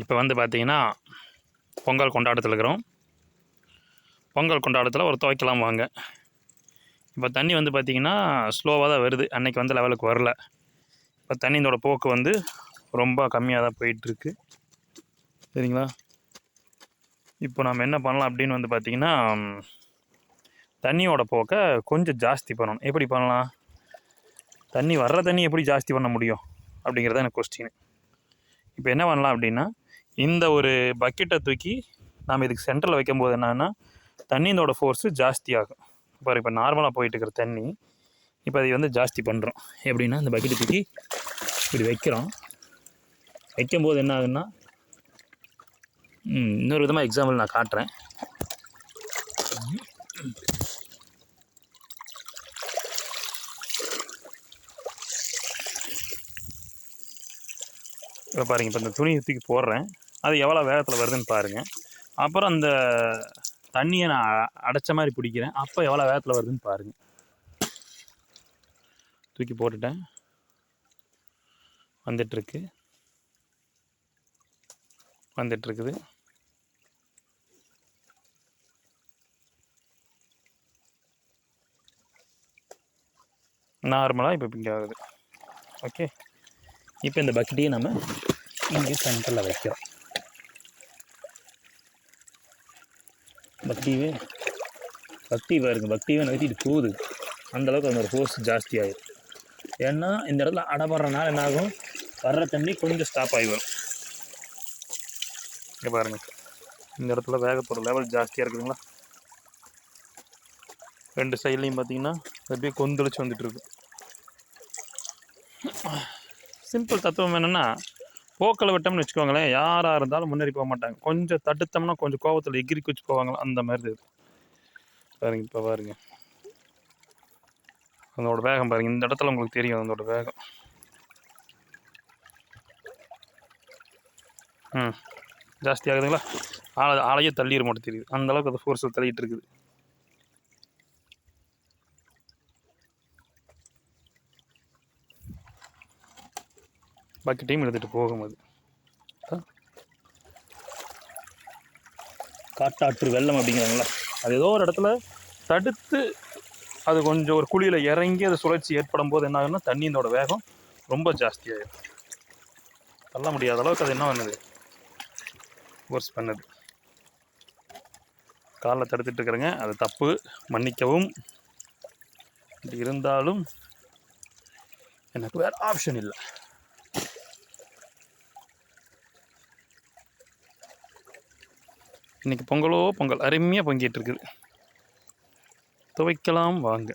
இப்போ வந்து பார்த்தீங்கன்னா பொங்கல் கொண்டாட்டத்தில் இருக்கிறோம். பொங்கல் கொண்டாட்டத்தில் ஒரு துவைக்கலாம் வாங்க. இப்போ தண்ணி வந்து பார்த்திங்கன்னா ஸ்லோவாக தான் வருது. அன்றைக்கி வந்து லெவலுக்கு வரல. இப்போ தண்ணியோட போக்கு வந்து ரொம்ப கம்மியாக தான் போயிட்டுருக்கு. சரிங்களா? இப்போ நம்ம என்ன பண்ணலாம் அப்படின்னு வந்து பார்த்திங்கன்னா தண்ணியோட போக்கை கொஞ்சம் ஜாஸ்தி பண்ணணும். எப்படி பண்ணலாம்? தண்ணி வர்ற தண்ணி எப்படி ஜாஸ்தி பண்ண முடியும்? அப்படிங்கிறது எனக்கு கொஸ்டின் இப்போ என்ன பண்ணலாம் அப்படின்னா இந்த ஒரு பக்கெட்டை தூக்கி நாம் இதுக்கு சென்டரில் வைக்கும்போது என்னென்னா தண்ணியோட ஃபோர்ஸு ஜாஸ்தி ஆகும் இப்போ இப்போ நார்மலாக போயிட்டு இருக்கிற தண்ணி இப்போ அதை வந்து ஜாஸ்தி பண்ணுறோம் எப்படின்னா இந்த பக்கெட்டை தூக்கி இப்படி வைக்கிறோம். வைக்கும்போது என்ன ஆகுதுன்னா இன்னொரு விதமாக எக்ஸாம்பிள் நான் காட்டுறேன். இப்போ பாருங்கள் இப்போ இந்த துணியை தூக்கி போடுறேன். அது எவ்வளோ வேகத்தில் வருதுன்னு பாருங்கள் அப்புறம் அந்த தண்ணியை நான் அ- அடைச்ச மாதிரி பிடிக்கிறேன். அப்போ எவ்வளோ வேகத்தில் வருதுன்னு பாருங்கள் தூக்கி போட்டுட்டேன். வந்துட்டுருக்கு. வந்துட்டுருக்குது. நார்மலாக இப்போ இங்கே ஆகுது. ஓகே. இப்போ இந்த பக்கெட்டையும் நம்ம இங்கே சென்டரில் வைக்கிறோம். பக்திவே. பக்தி பாருங்க பக்திவே நகர்த்திட்டு போகுது. அந்தளவுக்கு அதனோட ஃபோர்ஸ் ஜாஸ்தி ஆகிடும் ஏன்னா இந்த இடத்துல அடப்படுறனால என்ன ஆகும் வர்ற தண்ணி கொஞ்சம் ஸ்டாப் ஆகி வரும். இங்கே பாருங்கள் இந்த இடத்துல வேகப்போகிற லெவல் ஜாஸ்தியாக இருக்குதுங்களா? ரெண்டு சைட்லையும் பார்த்தீங்கன்னா அப்படியே கொந்தளிச்சு வந்துட்டுருக்கு சிம்பிள் தத்துவம் என்னென்னா போக்கில் விட்டோம்னு வச்சுக்கோங்களேன். யாராக இருந்தாலும் முன்னேறி போக மாட்டாங்க. கொஞ்சம் தடுத்தோம்னா கொஞ்சம் கோபத்தில் எகிரி குச்சி போவாங்களா அந்த மாதிரி இது. பாருங்க இப்போ பாருங்க. அதோட வேகம் பாருங்க. இந்த இடத்துல உங்களுக்கு தெரியும் அதோட வேகம். ம். ஜாஸ்தி ஆகுதுங்களா? ஆளை ஆளையே தள்ளிட மட்டும் தெரியுது அந்த அளவுக்கு அது ஃபோர்ஸில் தள்ளிகிட்டு இருக்குது. பக்கெட்டையும் எடுத்துகிட்டு போகும் அது காட்டாற்று வெள்ளம் அப்படிங்கிறாங்களா அது ஏதோ ஒரு இடத்துல தடுத்து அது கொஞ்சம் ஒரு குழியில் இறங்கி அது சுழற்சி ஏற்படும் போது என்ன ஆகுன்னா தண்ணியினோட வேகம் ரொம்ப ஜாஸ்தியாகிடும் தள்ள முடியாத அளவுக்கு அது என்ன பண்ணுது? ஃபோர்ஸ் பண்ணுது. காலில் தடுத்துட்டு இருக்கிறேங்க. அது தப்பு. மன்னிக்கவும். இருந்தாலும் எனக்கு வேறு ஆப்ஷன் இல்லை. இன்றைக்கி பொங்கலோ பொங்கல் அருமையாக பொங்கிட்டு இருக்குது. துவைக்கலாம் வாங்க.